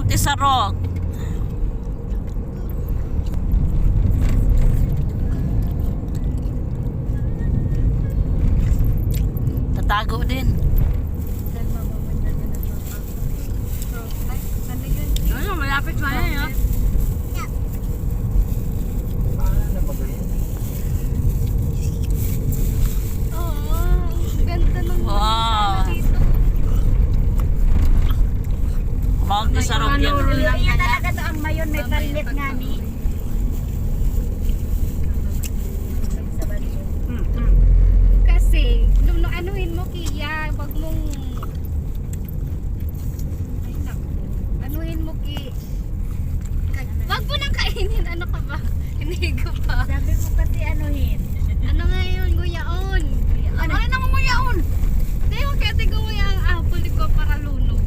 Monte Sarog. Tatago din. Ano, malapit pa yan, ng Wow. dito. Monte Sarog yan. Yung yan talaga to ang mayon may palit nga ni. Kasi, nung anuhin mo, Kia, wag mong... Ay, naku. Anuhin mo, Ki. Wag mo nang kainin. Ano ka ba? Hindi ko pa. Sabi mo kasi anuhin. Ano nga yun? Guyaon. Ano? Ano nang guyaon? Hindi mo kaya tigo mo yung apple di ko para lunog.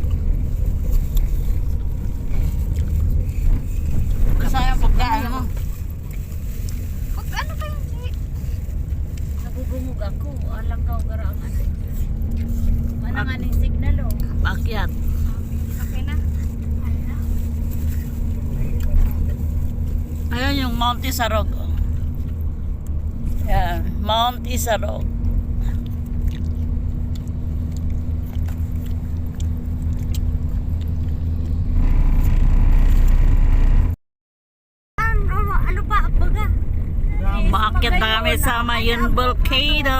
Sayang pagkaan mo. Wag, ano ba yun? Ki? Nabubungog ako. Alam ka ang gara ang ano. Ano nga ni signal oh. Bakyat. Okay na. Ala. Ayun yung Monte Sarog. Yan, Monte Sarog. Ano, ano pa? Baga. Bakit na kami sa Mayon Volcano?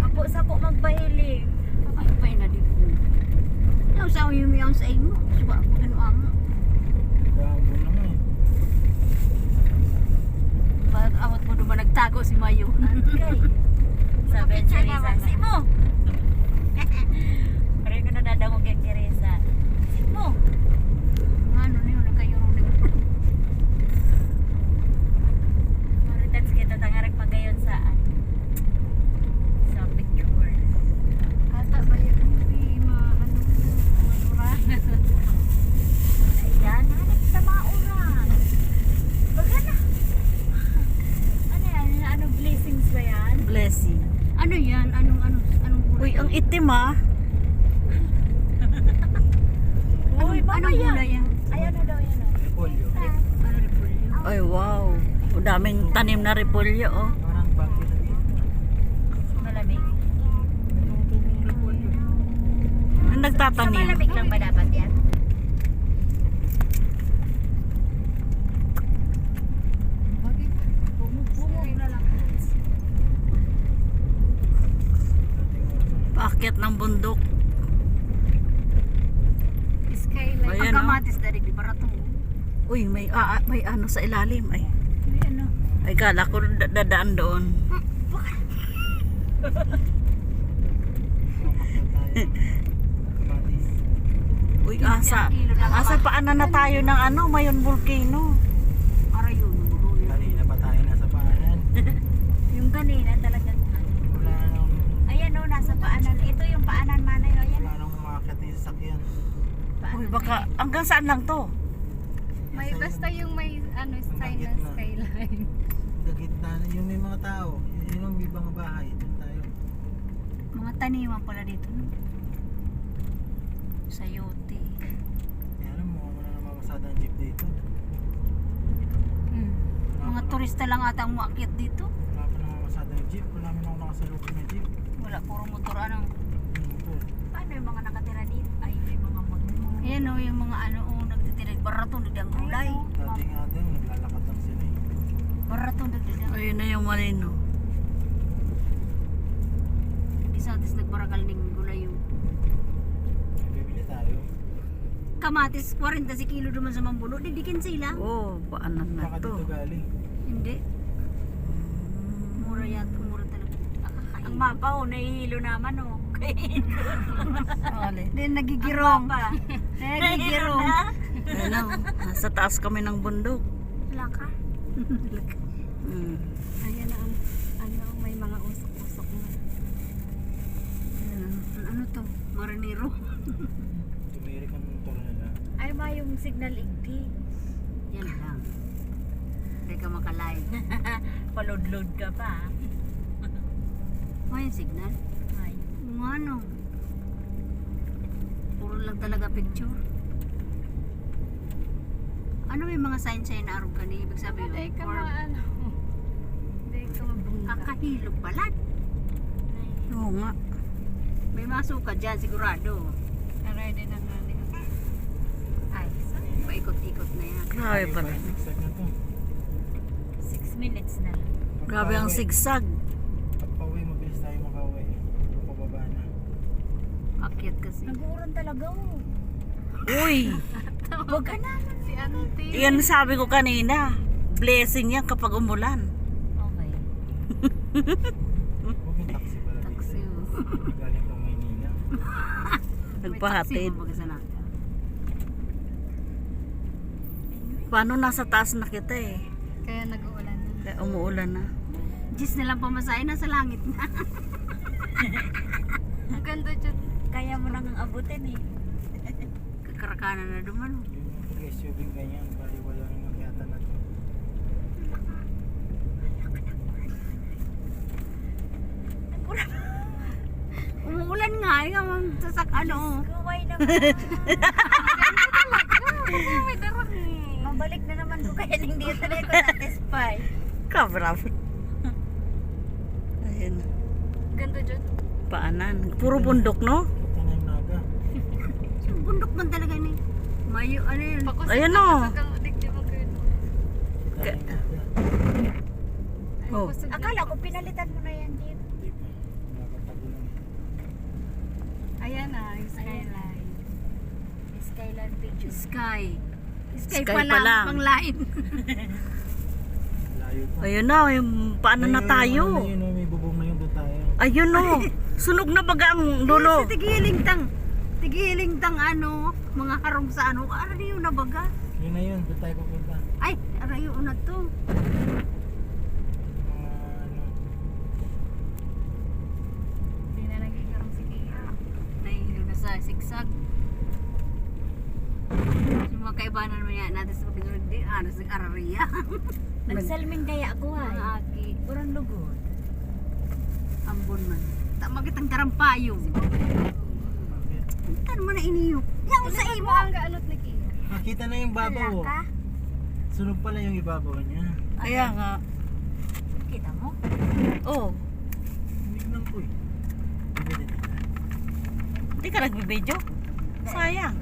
Apo sa po magpahilig. Ay, pa na di po. Ano sa yung yung sa imo? Suba ko ano amo. Gabo naman. Pag mo naman nagtago si Mayo. Okay. Sabi ni Teresa. Simo. Pare ko na dadangog kay Teresa. Simo. Ano niyo na kayo rin. Maritats kita tangarag pagayon saan. Sa picture. Ata ba yun? Hindi ma... Ano? Madura. Ayan, hanap sa mauran. Baga na. Ano yan? Ano blessings ba yan? Blessing. Ano yan? Anong ano anong Uy, ang itim ah. Uy, anong gulay yan? Ayan na daw yan. oh. Repolyo. Ano repolyo? Ay, wow. O daming tanim na repolyo, oh. Parang bagyo na dito. Malamig. Repolyo. Ang Sa nagtatanim. malamig lang ba dapat yan? Bakit? Bumubungog na lang. Paakyat ng bundok. Skyline. Ayan, Ang oh. kamatis dari di barato. Uy, may, ah, ah, may ano sa ilalim. Ay, Ay ano? ay kala ko da- dadaan doon. Kamatis. Uy, asa. Asa paanan na tayo ng ano, Mayon Volcano. Para yun. Kanina pa tayo nasa paanan. Yung kanina talagang ano. Wala nang, Ayan o, nasa paanan. Ito yung paanan manay o. Ayan. wala nang umakit yung sasakyan. Uy, baka hanggang saan lang to? May basta yung may ano sign na gitna. skyline. Sa gitna na yung may mga tao. Yun yung may mga bahay. Doon tayo. Mga taniman pala dito. No? Sayote. Eh, alam mo, wala na mamasada ang jeep dito. Hmm. Mga pa na- turista lang ata ang umakyat dito. Wala pa na mamasada yung jeep. Wala naman ako nakasalubong na jeep. Wala, puro motor. Ano? Hmm, po. Paano yung mga nakatira dito? Ay, may mga mag... Ayan o, yung mga ano, oh, nagtitira. Barato, nagdang gulay. Dati nga din, naglalakad lang sila eh. Barato, nagdang. Ayun na yung malino. Isa atis nagbarakal ng gulay yung Bibili tayo. kamatis. 40 si kilo naman sa mambuno. Didikin sila. Oh, paanan na Baka to. dito galing. Hindi. Mura yata, mura talaga. Ang mapa oh, nahihilo naman oh. Ali. Hindi, nagigirong. pa. Nagigirong. Ano, nasa taas kami ng bundok. Laka. Hmm. Ayan na ang ano, may mga usok-usok na. Ano, ano to? Marinero. Tumirik ang motor nila. Ay ba yung signal igdi? Yan lang. Hindi ka makalay. Palod-load ka pa. May signal? Ay. Ano? Puro lang talaga picture. Ano may mga sign-sign na araw ka ni? Ibig sabihin, Hindi ka or maano. Hindi ka mabungka. kakahilog pala. Oo nga. May masuka dyan, sigurado. Ready na nga. Ay, paikot-ikot na yan. Grabe pala. Zigzag na to. 6 minutes na lang. Grabe ang Pagpauwi- sigsag. Pagpauwi, mabilis tayo makauwi. Pababa na. Akyat kasi. Nag-uuran talaga oh. Uy, Huwag ka si auntie. yan sabi ko kanina. Blessing yan kapag umulan. Okay. Huwag yung taxi pala dito. Taxi. oh. Nagpahatid. Taxi, nata. Paano nasa taas na kita eh. Kaya nag-uulan na. Kaya umuulan na. Diyos na lang pamasahe na sa langit na. Ang ganda dyan. Kaya mo nang abutin eh. Kakarakanan na duman. Pag-SUV ganyan, bali wala yung makyatan na to. Umuulan nga, yung ang sasak ano. Kuway naman. May darang eh. Mabalik na naman ko kaya hindi talaga ko satisfy. Kabrap. Ayun. Ganda dyan. Paanan. Puro bundok, no? Ito na yung naga. Bundok man talaga ni. Mayo, ano yun? Pakusog Ayun, na oh. yung. Oh. Akala ko pinalitan mo na yan. Nakatagulan. Ayan na, yung skyline. Skyline Picture. Sky. Sky, Sky pa pa lang, lang. pang lain. Ayun na, yung paano na Ayun, tayo? Ano na oh, may bubong na yun doon tayo. Ayun no. Sunog na baga ang dulo. Sa tigiling tang, tigiling tang ano, mga harong sa ano, ano yun na baga? Yun na yun, doon tayo pupunta. Ay, arayo na to. Ano, Hindi na nagiging si Kia. Nahihilo na sa sigsag. Yung mga kaibanan naman yan natin sa pagkagulag di, ano sa Araria. Nagsalming kaya ako ay. aki, Urang lugod. ambon man. Tama kitang tarampayong. bakit? Tan mo na iniyo. Yang sa Sa imo. ang gaanot ni Kia. Nakita na yung babaw. Wala oh. ka? Sunog pala yung ibabaw niya. Kaya nga. Kita mo? Oh, Tignan ko eh. Hindi na ka nagbibideo. Sayang.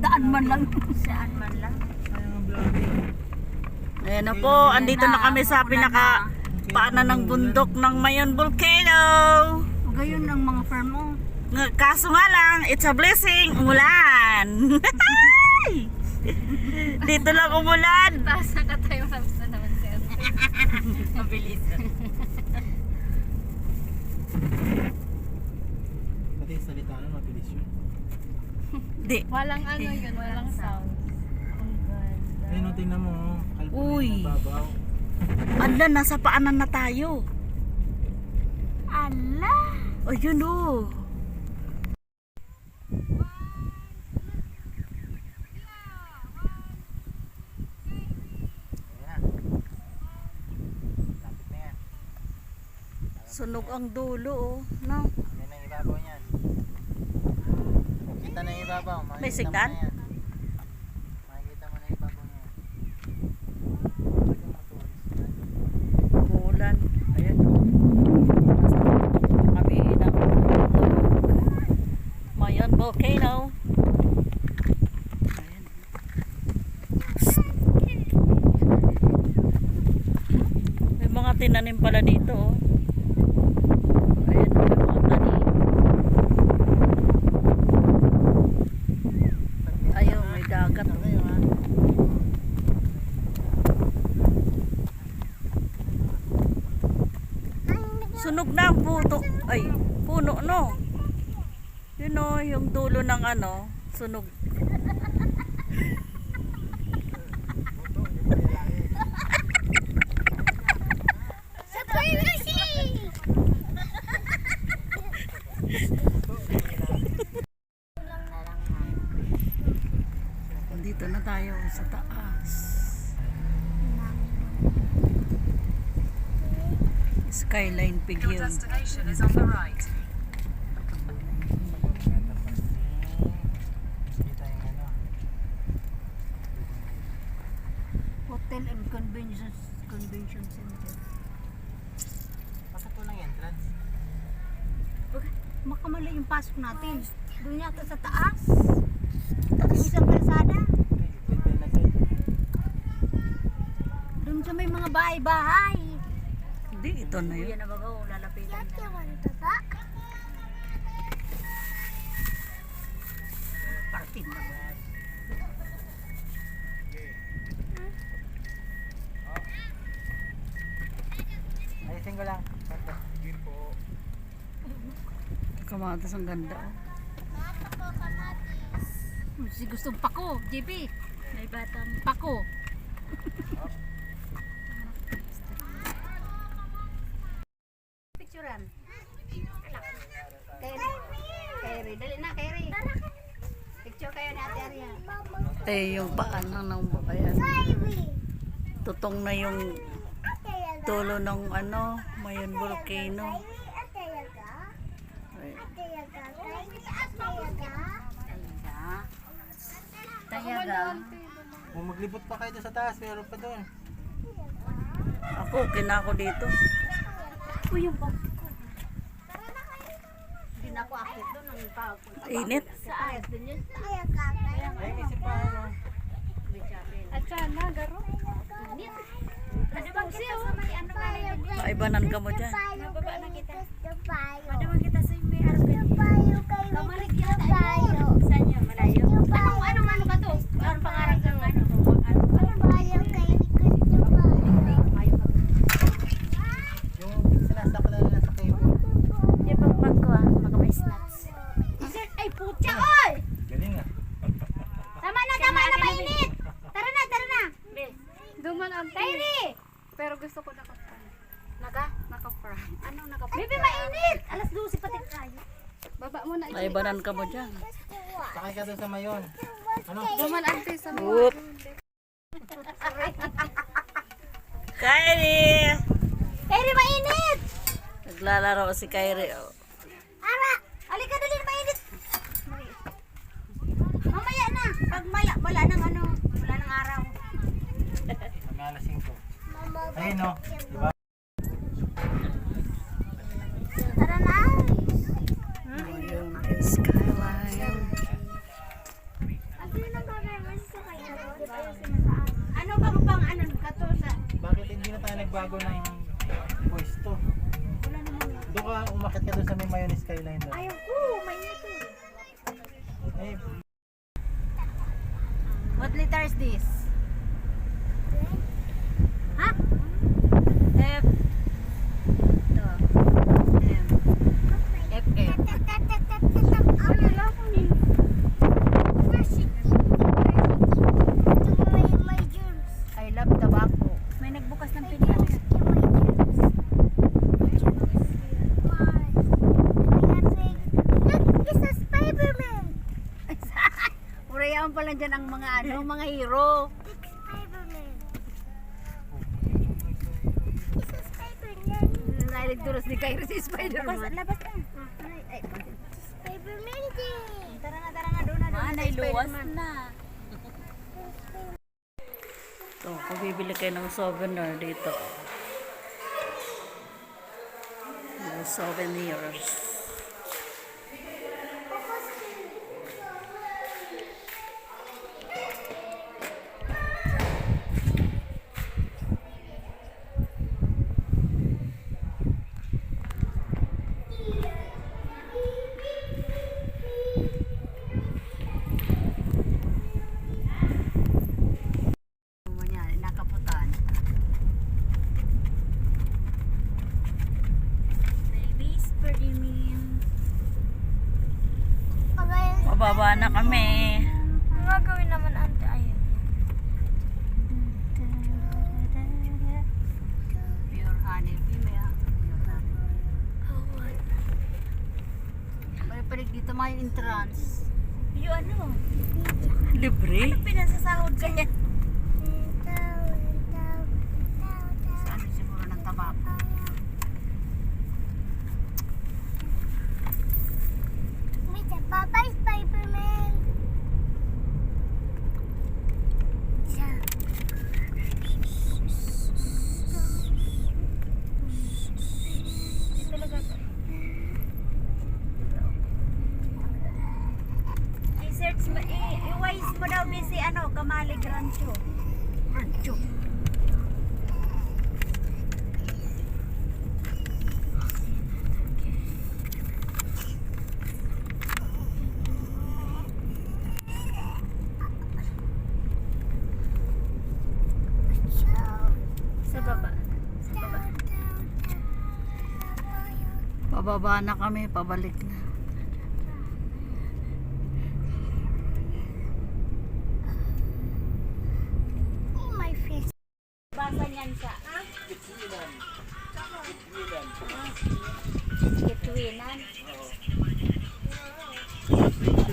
Daan man lang. Saan man lang. Sayang ang vlogging. Ayan na po, andito na kami sa pinaka paanan ng bundok ng Mayon Volcano. Gayon ang mga firm mo. Kaso nga lang, it's a blessing, umulan. Dito lang umulan. Taas na ka tayo na naman si auntie. Mabilis. Pati yung salita nun, mabilis yun. Di. Walang ano yun, walang sound. Ayun, oh, tingnan mo. oh. Na Uy. babaw. Anda, nasa paanan na tayo. Ala! Ayun oh. Ayan. Lapit na yan. Sunog ang dulo oh. No? Yan ang ibabaw niyan. Kita na ibabaw. Makikita May yan. Makikita mo na ibabaw niya. Umulan. Ayan oh. Kami ng Mayon Volcano. Tinanim pala dito oh. Ayan oh, may mga tanim. Ayun, may dagat oh. Sunog na ang puto. Ay, puno no. Yun o, yung dulo ng ano, sunog. Dito na tayo sa taas. Skyline Pigyon. destination is on the right. Kita yung ano. Convention Center. Pasok ko ng entrance. Makamali yung pasok natin. Doon yata sa taas. Yung isang kalsada. Okay, pwede na din. Doon sa may mga bahay-bahay. Hindi, ito na yun. Yan na baga, oh, lalapitan na. Parting na ba? Ayusin ko lang. Kamatas ang ganda. oh. Si gustong pako, JP. May batang pako. Picturean. Kairi. Kairi. Dali na, Kairi. Picture kayo ni Ate Arya. Eh, yung paanan ng babayan. Tutong na yung tulo ng ano, mayon volcano. Ay, Tayaga. Tayaga. Kung maglibot pa kayo sa taas, meron pa doon. Ako, kinako dito. Uy, yung na ako akit doon. Ang pagpunta. Init. Sa ayos din yun. Ay, may pa ano. At sana, garo. Madabang kita sa may ano nga na yun. Maibanan ka mo dyan. Mababa na kita. Madabang kita sa may araw ka. Kamalig kita tayo. Saan yun? Malayo? Anong, anong ano ka to? Anong pangarap kang ano? Ano? Yung sinasaklan na sa kayo. Yung pagpag ko ah. Baka may snacks. Ay, putya, oy! Galing ah. Tama na, tama na, mainit! Tara na, tara na! Duman ang Kairi! Pero gusto ko naka-front. Naka? Naka-front. Anong naka? Baby, mainit! Alas 12 pati tayo. Baba Maibanan ka mo dyan. Sakay ka doon sa mayon. Ano? Duman ang sa. Whoop! Kyrie! Kairi, mainit! Naglalaro si Kyrie. oh. Ara! Halika dali, mainit! Mamaya na! Pag mala, wala nang ano, wala nang araw. Mga alas 5. Ayun no. Diba? Tara na! Yung skyline. Ano bang pang ano, kato sa... Bakit hindi na tayo nagbago ng pwesto? Doon ka umakit ka doon sa may mayon skyline doon. Ayaw ko, mainit to. Eh, What letter is this? Ha? F. Ito. M. F, F. I love tobacco. May nagbukas ng pinto. Purayaan pala dyan ang mga ano, mga hero. Naligturos ni Kyrie si Spider-Man. Labas ka. Tara na, tara na, doon na. doon na Manay, si luwas Spider-Man. na. So, kung bibili kayo ng souvenir dito. Mga souvenirs. Ano niya, nakaputan. Babies, pretty mean. Pababa na kami. Ang gagawin naman ante ayun. Pure honey. May pure honey. Pare-pare dito may entrance. Yung ano? Libre? Pinasasahod ka niya. Sa ano siguro ng tabako. Bye-bye, Spider-Man. Daw busy ano, Kamalig Rancho. Rancho. Pababa na kami, pabalik na.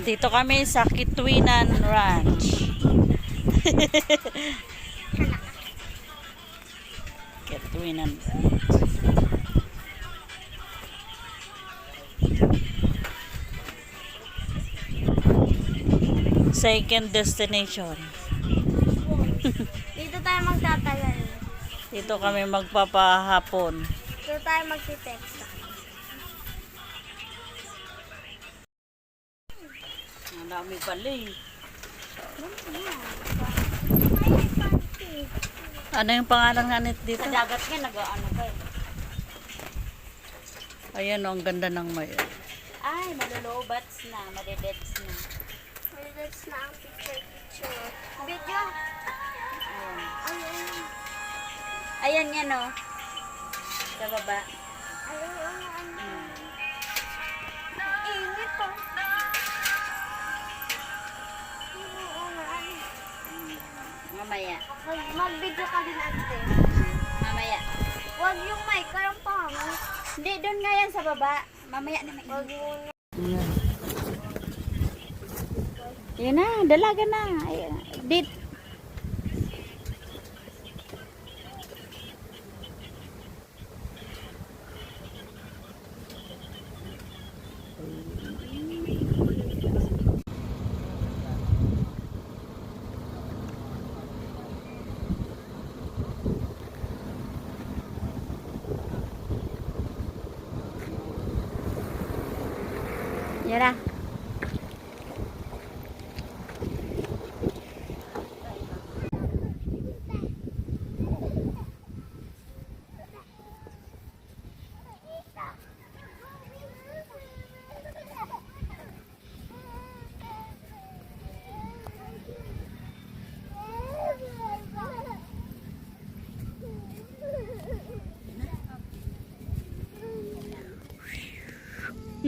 Dito kami sa Kitwinan Ranch. Kitwinan Ranch. Second destination. Dito tayo magtatagal. Dito kami magpapahapon. Tayo magtitext. Ang dami pala eh. Ano yung pangalan nga nito dito? Sa dagat nga nag-ano ka eh. Ayan oh, ang ganda ng mayo. Ay, malulobats na, madededs na. That's na ang picture picture. Video. Ayan. Ayun. Ayan yan oh. Sa baba. Mm. Mamaya. Mag- Mag-video ka din ate. Mamaya. Huwag yung mic, karang pangit. Hindi, doon nga yan sa baba. Mamaya na may Huwag yung Yan na, dalaga na. Ayan. Dit.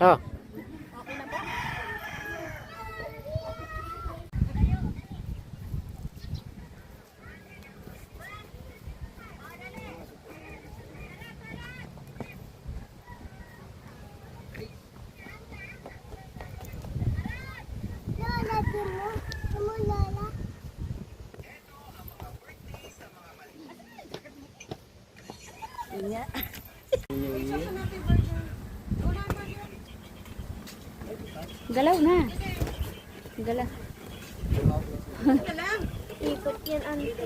Oh. Galaw. Ikot yan, ante.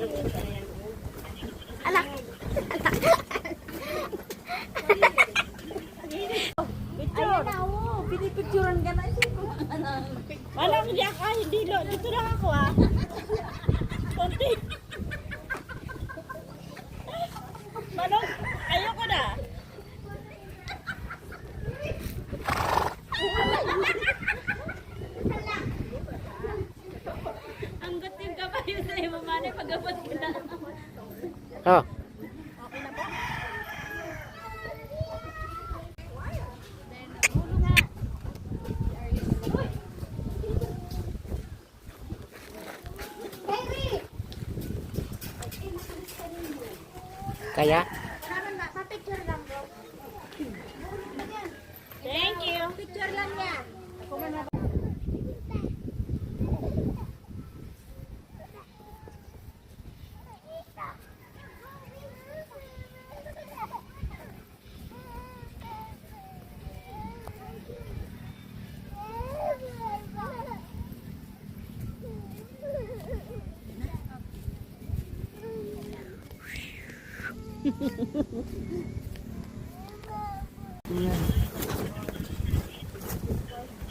Ayun na, oh. Pinipicturan ka na. Wala mo diyan ka, hindi lo. Dito lang ako ah. Konti. Manong, ayoko na. Ang gating ka pa yun sa iyo, manay pagabot ka na. Oh. Kaya? Naman ba? Papicture lang bro. Thank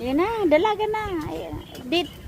Ayan na, dalaga na. Ayan. Dit.